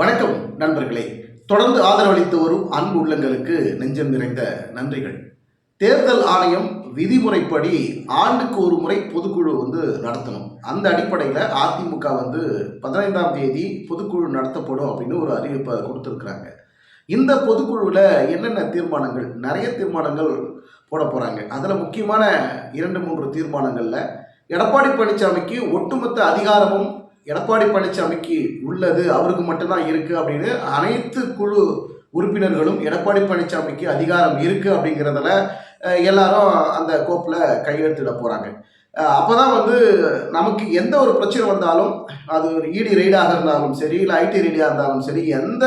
வணக்கம் நண்பர்களே. தொடர்ந்து ஆதரவளித்து வரும் அன்பு உள்ளங்களுக்கு நெஞ்சம் நிறைந்த நன்றிகள். தேர்தல் ஆணையம் விதிமுறைப்படி ஆண்டுக்கு ஒரு முறை பொதுக்குழு வந்து நடத்தணும். அந்த அடிப்படையில் அதிமுக வந்து பதினைந்தாம் தேதி பொதுக்குழு நடத்தப்படும் அப்படின்னு ஒரு அறிவிப்பை கொடுத்துருக்குறாங்க. இந்த பொதுக்குழுவில் என்னென்ன தீர்மானங்கள்? நிறைய தீர்மானங்கள் போட போகிறாங்க அதில் முக்கியமான இரண்டு மூன்று தீர்மானங்களில் எடப்பாடி பழனிசாமிக்கு ஒட்டுமொத்த அதிகாரமும் எடப்பாடி பழனிசாமிக்கு உள்ளது அவருக்கு மட்டும்தான் இருக்குது அப்படின்னு அனைத்து குழு உறுப்பினர்களும் எடப்பாடி பழனிசாமிக்கு அதிகாரம் இருக்குது அப்படிங்கிறதுல எல்லாரும் அந்த கோப்பில் கையெழுத்திட போகிறாங்க அப்போ தான் வந்து நமக்கு எந்த ஒரு பிரச்சனை வந்தாலும் அது ஒரு இடி ரெய்டாக இருந்தாலும் சரி இல்லை ஐடி ரெய்டாக இருந்தாலும் சரி எந்த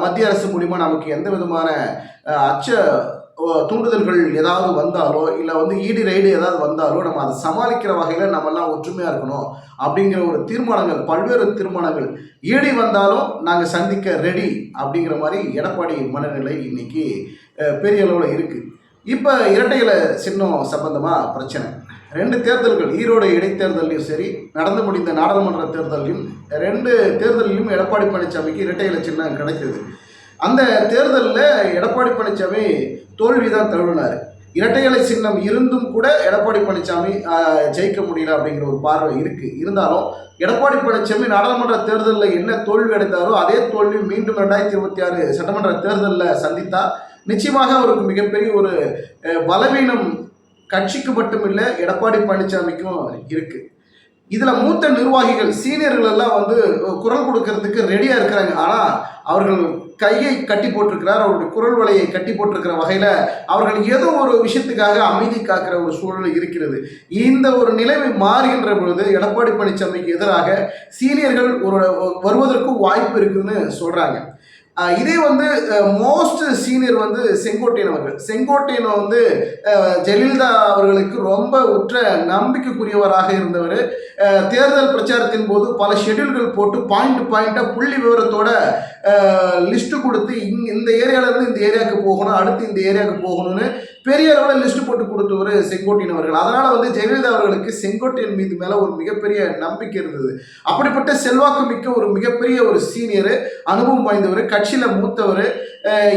மத்திய அரசு மூலிமா நமக்கு எந்த விதமான அச்ச தூண்டுதல்கள் ஏதாவது வந்தாலோ இல்லை வந்து ஈடு ரைடு ஏதாவது வந்தாலோ நம்ம அதை சமாளிக்கிற வகையில் நம்மெல்லாம் ஒற்றுமையாக இருக்கணும் அப்படிங்கிற ஒரு தீர்மானங்கள் பல்வேறு தீர்மானங்கள். ஈடி வந்தாலும் நாங்கள் சந்திக்க ரெடி அப்படிங்கிற மாதிரி எடப்பாடி மனநிலை இன்னைக்கு பெரிய அளவில் இருக்குது இப்போ இரட்டை இலை சின்னம் சம்பந்தமாக பிரச்சனை. ரெண்டு தேர்தல்கள் ஈரோடு இடைத்தேர்தலையும் சரி நடந்து முடிந்த நாடாளுமன்ற தேர்தலையும் ரெண்டு தேர்தலிலும் எடப்பாடி பழனிசாமிக்கு இரட்டை இலை சின்னம் கிடைத்தது. அந்த தேர்தலில் எடப்பாடி பழனிசாமி தோல்வி தான் தழுவினார். இரட்டை இலை சின்னம் இருந்தும் கூட எடப்பாடி பழனிசாமி ஜெயிக்க முடியல அப்படிங்கிற ஒரு பார்வை இருக்கு. இருந்தாலும் எடப்பாடி பழனிசாமி நாடாளுமன்ற தேர்தலில் என்ன தோல்வி அடைந்தாரோ அதே தோல்வி மீண்டும் ரெண்டாயிரத்தி இருபத்தி ஆறு சட்டமன்ற தேர்தலில் சந்தித்தா நிச்சயமாக அவருக்கு மிகப்பெரிய ஒரு பலவீனம் கட்சிக்கு மட்டுமில்லை எடப்பாடி பழனிசாமிக்கும் இருக்குது இதில் மூத்த நிர்வாகிகள் சீனியர்கள் எல்லாம் வந்து குரல் கொடுக்கறதுக்கு ரெடியாக இருக்கிறாங்க. ஆனால் அவர்கள் கையை கட்டி போட்டிருக்கிறார் அவருடைய குரல் வலையை கட்டி போட்டிருக்கிற வகையில் அவர்கள் ஏதோ ஒரு விஷயத்துக்காக அமைதி காக்கிற ஒரு சூழல் இருக்கிறது. இந்த ஒரு நிலைமை மாறுகின்ற பொழுது எடப்பாடி பழனிசாமிக்கு எதிராக சீனியர்கள் ஒரு வருவதற்கும் வாய்ப்பு இருக்குதுன்னு சொல்கிறாங்க இதே வந்து மோஸ்ட் சீனியர் வந்து செங்கோட்டையன் அவர்கள். செங்கோட்டையன் வந்து ஜெயலலிதா அவர்களுக்கு ரொம்ப உற்ற நம்பிக்கைக்குரியவராக இருந்தவர். தேர்தல் பிரச்சாரத்தின் போது பல ஷெட்யூல்கள் போட்டு பாயிண்ட் பாயிண்டாக புள்ளி விவரத்தோட லிஸ்ட்டு கொடுத்து இங் இந்த ஏரியாவிலேருந்து இந்த ஏரியாவுக்கு போகணும் அடுத்து இந்த ஏரியாவுக்கு போகணும்னு பெரிய அளவில் லிஸ்ட் போட்டு கொடுத்தவர் செங்கோட்டையன் அவர்கள் அதனால் வந்து ஜெயலலிதா அவர்களுக்கு செங்கோட்டையன் மீது மேலே ஒரு மிகப்பெரிய நம்பிக்கை இருந்தது. அப்படிப்பட்ட செல்வாக்கு மிக்க ஒரு மிகப்பெரிய ஒரு சீனியர் அனுபவம் வாய்ந்தவர் கட்சியில் மூத்தவர்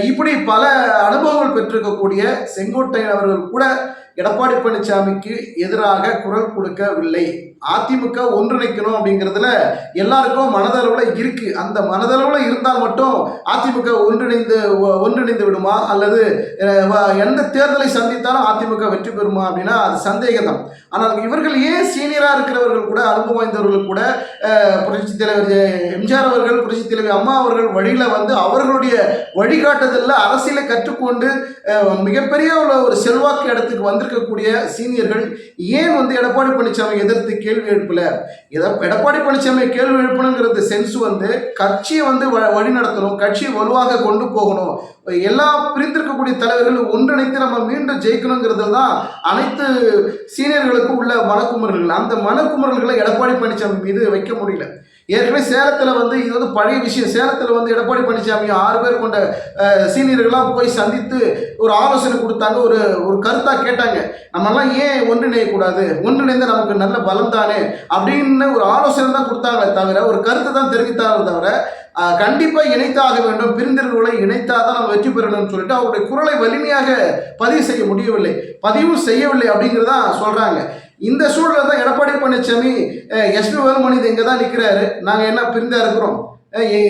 இப்படி பல அனுபவங்கள் பெற்றிருக்கக்கூடிய செங்கோட்டையன் அவர்கள் கூட எடப்பாடி பழனிசாமிக்கு எதிராக குரல் கொடுக்கவில்லை. அதிமுக ஒன்றிணைக்கணும் அப்படிங்கிறதுல எல்லாருக்கும் மனதளவில் இருக்கு. அந்த மனதளவில் இருந்தால் மட்டும் அதிமுக ஒன்றிணைந்து ஒன்றிணைந்து விடுமா? அல்லது எந்த தேர்தலை சந்தித்தாலும் அதிமுக வெற்றி பெறுமா அப்படின்னா அது சந்தேகம் தான் ஆனால் இவர்கள் ஏன் சீனியராக இருக்கிறவர்கள்? கூட அனுபவம் வாய்ந்தவர்கள் கூட புரட்சி தலைவர் எம்ஜிஆர் அவர்கள் புரட்சி தலைவர் அம்மா அவர்கள் வழியில் வந்து அவர்களுடைய வழிகாட்டுதலில் அரசியலை கற்றுக்கொண்டு மிகப்பெரிய ஒரு செல்வாக்கு இடத்துக்கு வந்திருக்கக்கூடிய சீனியர்கள் ஏன் வந்து எடப்பாடி பழனிசாமி எதிர்த்து கேள்வி எழுப்பல? எடப்பாடி பழனிசாமி கேள்வி எழுப்பணுங்கிறது சென்ஸ் வந்து கட்சியை வந்து வழி நடத்தணும் கட்சியை வலுவாக கொண்டு போகணும். எல்லா பிரிந்திருக்கக்கூடிய தலைவர்களும் ஒன்றிணைத்து நம்ம மீண்டும் ஜெயிக்கணுங்கிறது தான் அனைத்து சீனியர்களுக்கும் உள்ள மனக்குமரல்கள் அந்த மனக்குமரல்களை எடப்பாடி பழனிசாமி மீது வைக்க முடியல. ஏற்கனவே சேலத்தில் வந்து இது வந்து பழைய விஷயம். சேலத்தில் வந்து எடப்பாடி பழனிசாமி ஆறு பேர் கொண்ட சீனியர்கள்லாம் போய் சந்தித்து ஒரு ஆலோசனை கொடுத்தாங்க. ஒரு ஒரு கருத்தாக கேட்டாங்க. நம்மெல்லாம் ஏன் ஒன்றிணையக்கூடாது? ஒன்றிணைந்து நமக்கு நல்ல பலம் தானே? அப்படின்னு ஒரு ஆலோசனை தான் கொடுத்தாங்களே தவிர ஒரு கருத்தை தான் தெரிவித்தாங்க தவிர கண்டிப்பாக இணைத்தாக வேண்டும். பிரிந்திருந்தவர்களை இணைத்தாதான் நம்ம வெற்றி பெறணும்னு சொல்லிட்டு அவருடைய குரலை வலிமையாக பதிவு செய்ய முடியவில்லை. பதிவும் செய்யவில்லை அப்படிங்கிறதான் சொல்கிறாங்க இந்த சூழலில் தான் எடப்பாடி பழனிசாமி எஸ்பி வேலுமணி இங்கே தான் நிற்கிறாரு நாங்கள் என்ன பிரிந்தா இருக்கிறோம்?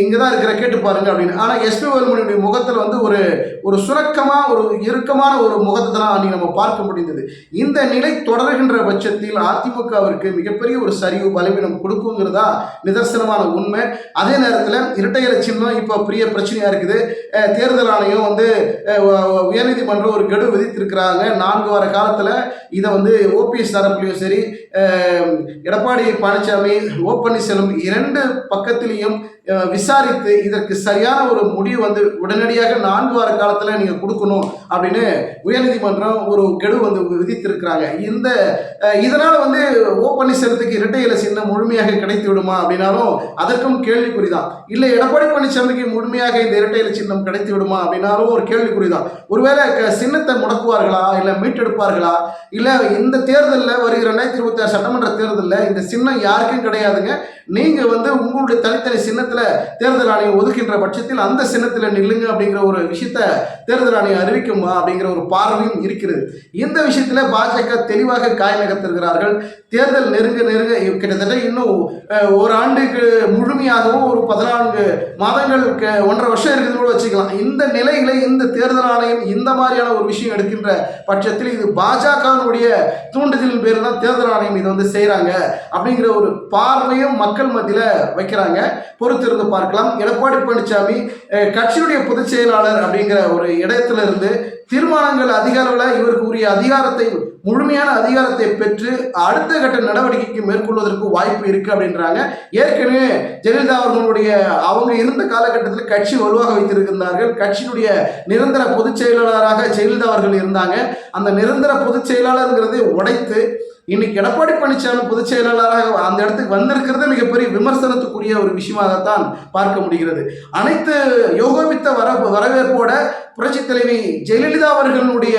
இங்கே தான் இருக்கிற கேட்டு பாருங்க அப்படின்னு. ஆனால் எஸ்பி வேலுமணியுடைய முகத்தில் வந்து ஒரு ஒரு சுரக்கமாக ஒரு இறுக்கமான ஒரு முகத்தை தான் அன்றைக்கி நம்ம பார்க்க முடிந்தது. இந்த நிலை தொடர்கின்ற பட்சத்தில் அதிமுகவிற்கு மிகப்பெரிய ஒரு சரிவு பலவீனம் கொடுக்குங்கிறதா நிதர்சனமான உண்மை. அதே நேரத்தில் இரட்டை சின்னம் இப்போ பெரிய பிரச்சனையாக இருக்குது. தேர்தல் ஆணையம் வந்து உயர்நீதிமன்றம் ஒரு கெடு விதித்திருக்கிறாங்க. நான்கு வார காலத்தில் இதை வந்து ஓபிஎஸ் தரப்புலையும் சரி எடப்பாடி பழனிசாமி ஓ பன்னீர்செல்வம் இரண்டு பக்கத்திலையும் விசாரித்து இதற்கு சரியான ஒரு முடிவு வந்து உடனடியாக நான்கு வார காலத்தில் நீங்கள் கொடுக்கணும் அப்படின்னு உயர்நீதிமன்றம் ஒரு கெடு வந்து விதித்திருக்கிறாங்க. இந்த இதனால் வந்து ஓ பன்னீர்செல்வத்துக்கு இரட்டை இலை சின்னம் முழுமையாக கிடைத்து விடுமா அப்படின்னாலும் அதற்கும் கேள்விக்குறி தான் இல்லை எடப்பாடி பழனிசாமிக்கு முழுமையாக இந்த இரட்டை இலை சின்னம் கிடைத்து விடுமா அப்படின்னாலும் ஒரு கேள்விக்குறி தான் ஒருவேளை க- சின்னத்தை முடக்குவார்களா? இல்லை மீட்டெடுப்பார்களா? இல்லை இந்த தேர்தலில் வருகிற ரெண்டாயிரத்தி இருபத்தி ஆறு சட்டமன்ற தேர்தலில் இந்த சின்னம் யாருக்கும் கிடையாதுங்க. நீங்கள் வந்து உங்களுடைய தனித்தனி சின்னத்தில் சின்னத்துல தேர்தல் ஆணையம் ஒதுக்கின்ற பட்சத்தில் அந்த சின்னத்தில் நில்லுங்க அப்படிங்கிற ஒரு விஷயத்த தேர்தல் ஆணையம் அறிவிக்குமா அப்படிங்கிற ஒரு பார்வையும் இருக்கிறது. இந்த விஷயத்துல பாஜக தெளிவாக காய் நகர்த்திருக்கிறார்கள். தேர்தல் நெருங்க நெருங்க கிட்டத்தட்ட இன்னும் ஒரு ஆண்டுக்கு முழுமையாகவும் ஒரு பதினான்கு மாதங்கள் ஒன்றரை வருஷம் இருக்குது கூட வச்சுக்கலாம். இந்த நிலையில இந்த தேர்தல் ஆணையம் இந்த மாதிரியான ஒரு விஷயம் எடுக்கின்ற பட்சத்தில் இது பாஜகவினுடைய தூண்டுதலின் பேர் தான் தேர்தல் ஆணையம் இதை வந்து செய்கிறாங்க அப்படிங்கிற ஒரு பார்வையும் மக்கள் மத்தியில் வைக்கிறாங்க. பொறுத்து பொறுத்திருந்து பார்க்கலாம். எடப்பாடி பழனிசாமி அஹ், கட்சியுடைய பொதுச் செயலாளர் அப்படிங்கிற ஒரு இடத்துல இருந்து தீர்மானங்கள் அதிக அளவில் இவருக்கு உரிய அதிகாரத்தை முழுமையான அதிகாரத்தை பெற்று அடுத்த கட்ட நடவடிக்கைக்கு மேற்கொள்வதற்கு வாய்ப்பு இருக்கு அப்படின்றாங்க. ஏற்கனவே ஜெயலலிதா அவர்களுடைய அவங்க இருந்த காலகட்டத்தில் கட்சி வலுவாக வைத்திருக்கிறார்கள் கட்சியினுடைய நிரந்தர பொதுச் செயலாளராக ஜெயலலிதா அவர்கள் இருந்தாங்க. அந்த நிரந்தர பொதுச் செயலாளருங்கிறதை உடைத்து இன்னைக்கு எடப்பாடி பழனிசாமி பொதுச் செயலாளராக அந்த இடத்துக்கு வந்திருக்கிறது மிகப்பெரிய விமர்சனத்துக்குரிய ஒரு விஷயமாகத்தான் பார்க்க முடிகிறது. அனைத்து யோகோபித்த வர வரவேற்போட புரட்சி தலைவி ஜெயலலிதா அவர்களுடைய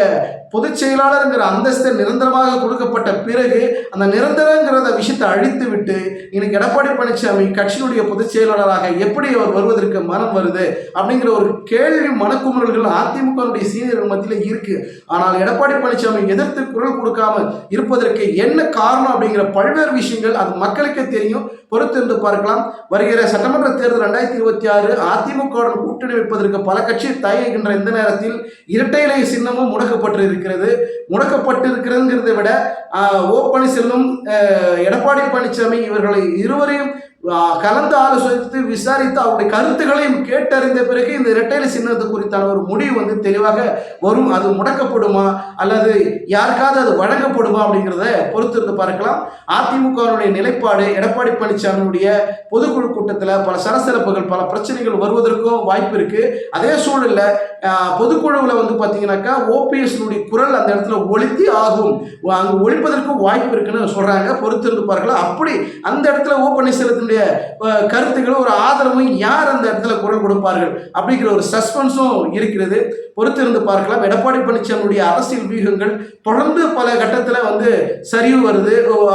பொதுச் செயலாளருங்கிற அந்தஸ்து நிரந்தரமாக கொடுக்கப்பட்ட பிறகு அந்த நிரந்தரங்கிறத விஷயத்தை அழித்து விட்டு இன்னைக்கு எடப்பாடி பழனிசாமி கட்சியினுடைய பொதுச் செயலாளராக எப்படி அவர் வருவதற்கு மனம் வருது அப்படிங்கிற ஒரு கேள்வி மனக்குமுறல்கள் அதிமுகவுடைய சீனியர்கள் மத்தியில் இருக்கு. ஆனால் எடப்பாடி பழனிசாமி எதிர்த்து குரல் கொடுக்காம இருப்பதற்கு என்ன காரணம் அப்படிங்கிற பல்வேறு விஷயங்கள் அது மக்களுக்கே தெரியும். பொறுத்திருந்து பார்க்கலாம். வருகிற சட்டமன்ற தேர்தல் ரெண்டாயிரத்தி இருபத்தி ஆறு அதிமுகவுடன் கூட்டணி வைப்பதற்கு பல கட்சி தயங்குகின்ற இந்த நேரத்தில் இரட்டை இலை சின்னமும் முடக்கப்பட்டிருக்கு இருக்கிறது முடக்கப்பட்டு விட ஓ பன்னீர்செல்வம் எடப்பாடி பழனிசாமி இவர்களை இருவரையும் கலந்து ஆலோசித்து விசாரித்து அவருடைய கருத்துக்களையும் கேட்டறிந்த பிறகு இந்த இரட்டையில சின்னத்து குறித்தான ஒரு முடிவு வந்து தெளிவாக வரும். அது முடக்கப்படுமா அல்லது யாருக்காவது அது வழங்கப்படுமா அப்படிங்கிறத பொறுத்திருந்து பார்க்கலாம். அதிமுகவினுடைய நிலைப்பாடு எடப்பாடி பழனிசாமியுடைய பொதுக்குழு கூட்டத்தில் பல சலசலப்புகள் பல பிரச்சனைகள் வருவதற்கும் வாய்ப்பு இருக்கு. அதே சூழலில் பொதுக்குழுவில் வந்து பார்த்தீங்கன்னாக்கா ஓபிஎஸ்னுடைய குரல் அந்த இடத்துல ஒழித்தி ஆகும். அங்கே ஒழிப்பதற்கும் வாய்ப்பு இருக்குன்னு சொல்றாங்க. பொறுத்திருந்து பார்க்கலாம். அப்படி அந்த இடத்துல ஓ பன்னீர்செல்வத்தினுடைய அஹ், கருத்துக்களும் ஒரு ஆதரவும் யார் அந்த இடத்துல குரல் கொடுப்பார்கள் அப்படிங்கிற ஒரு சஸ்பென்ஸும் இருக்கிறது. பொறுத்திருந்து பார்க்கலாம். எடப்பாடி பழனிசாமியுடைய அரசியல் வியூகங்கள் தொடர்ந்து பல கட்டத்தில் வந்து சரிவு வருது.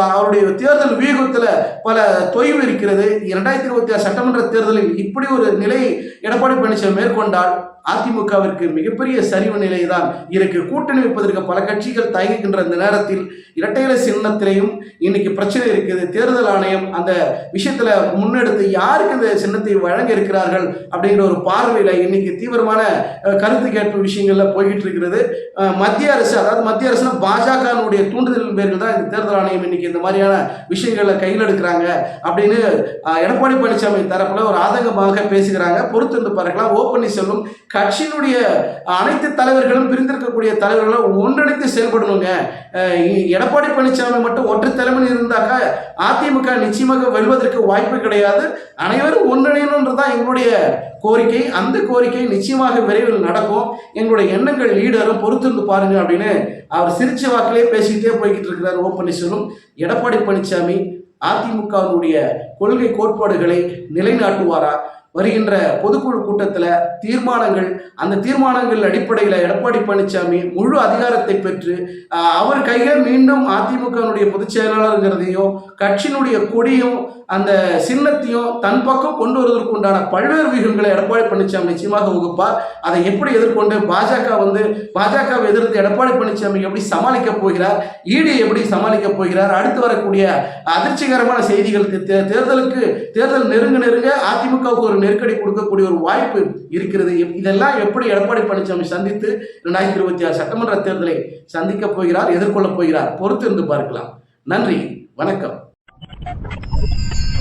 அவருடைய தேர்தல் வியூகத்தில் பல தொய்வு இருக்கிறது. இரண்டாயிரத்தி இருபத்தி ஆறு சட்டமன்ற தேர்தலில் இப்படி ஒரு நிலை எடப்பாடி பழனிசாமி மேற்கொண்டால் அதிமுகவிற்கு மிகப்பெரிய சரிவு நிலை தான் இருக்கு. கூட்டணி வைப்பதற்கு பல கட்சிகள் தயங்குகின்ற இந்த நேரத்தில் இரட்டையில சின்னத்திலையும் இன்னைக்கு பிரச்சனை இருக்குது. தேர்தல் ஆணையம் அந்த விஷயத்துல முன்னெடுத்து யாருக்கு இந்த சின்னத்தை வழங்க இருக்கிறார்கள் அப்படிங்கிற ஒரு பார்வையில இன்னைக்கு தீவிரமான கருத்து கேட்பு விஷயங்கள்ல போய்கிட்டு இருக்கிறது. மத்திய அரசு அதாவது மத்திய அரசு பாஜகனுடைய தூண்டுதலின் பேரில் தான் இந்த தேர்தல் ஆணையம் இன்னைக்கு இந்த மாதிரியான விஷயங்களை கையில் எடுக்கிறாங்க அப்படின்னு எடப்பாடி பழனிசாமி தரப்புல ஒரு ஆதங்கமாக பேசுகிறாங்க. பொறுத்திருந்து பார்க்கலாம். ஓ பன்னீர்செல்வம் கட்சியினுடைய அனைத்து தலைவர்களும் பிரிந்திருக்கக்கூடிய தலைவர்களும் ஒன்றிணைத்து செயல்படணுங்க. எடப்பாடி பழனிசாமி மட்டும் ஒற்று தலைமை இருந்தாக்கா அதிமுக நிச்சயமாக வெல்வதற்கு வாய்ப்பு கிடையாது. அனைவரும் ஒன்றிணையணுன்றது தான் எங்களுடைய கோரிக்கை. அந்த கோரிக்கை நிச்சயமாக விரைவில் நடக்கும். எங்களுடைய எண்ணங்கள் லீடரும் பொறுத்திருந்து பாருங்க அப்படின்னு அவர் சிரிச்ச வாக்கிலே பேசிக்கிட்டே போய்கிட்டு இருக்கிறார் ஓ பன்னீர்செல்வம். எடப்பாடி பழனிசாமி அதிமுகவினுடைய கொள்கை கோட்பாடுகளை நிலைநாட்டுவாரா? வருகின்ற பொதுக்குழு கூட்டத்தில் தீர்மானங்கள் அந்த தீர்மானங்கள் அடிப்படையில் எடப்பாடி பழனிசாமி முழு அதிகாரத்தை பெற்று அவர் கையில் மீண்டும் அதிமுகவினுடைய பொதுச் செயலாளருங்கிறதையும் கட்சியினுடைய கொடியும் அந்த சின்னத்தையும் தன் பக்கம் கொண்டு வருவதற்கு உண்டான பல்வேறு வியூகங்களை எடப்பாடி பழனிசாமி நிச்சயமாக வகுப்பார். அதை எப்படி எதிர்கொண்டு பாஜக வந்து பாஜகவை எதிர்த்து எடப்பாடி பழனிசாமி எப்படி சமாளிக்க போகிறார் ஈடி எப்படி சமாளிக்க போகிறார் அடுத்து வரக்கூடிய அதிர்ச்சிகரமான செய்திகளுக்கு தேர்தலுக்கு தேர்தல் நெருங்க நெருங்க அதிமுகவுக்கு ஒரு நெருக்கடி கொடுக்கக்கூடிய ஒரு வாய்ப்பு இருக்கிறது. இதெல்லாம் எப்படி எடப்பாடி பழனிசாமி சந்தித்து ரெண்டாயிரத்தி இருபத்தி ஆறு சட்டமன்ற தேர்தலை சந்திக்க போகிறார் எதிர்கொள்ளப் போகிறார்? பொறுத்திருந்து பார்க்கலாம். நன்றி வணக்கம். なぜか。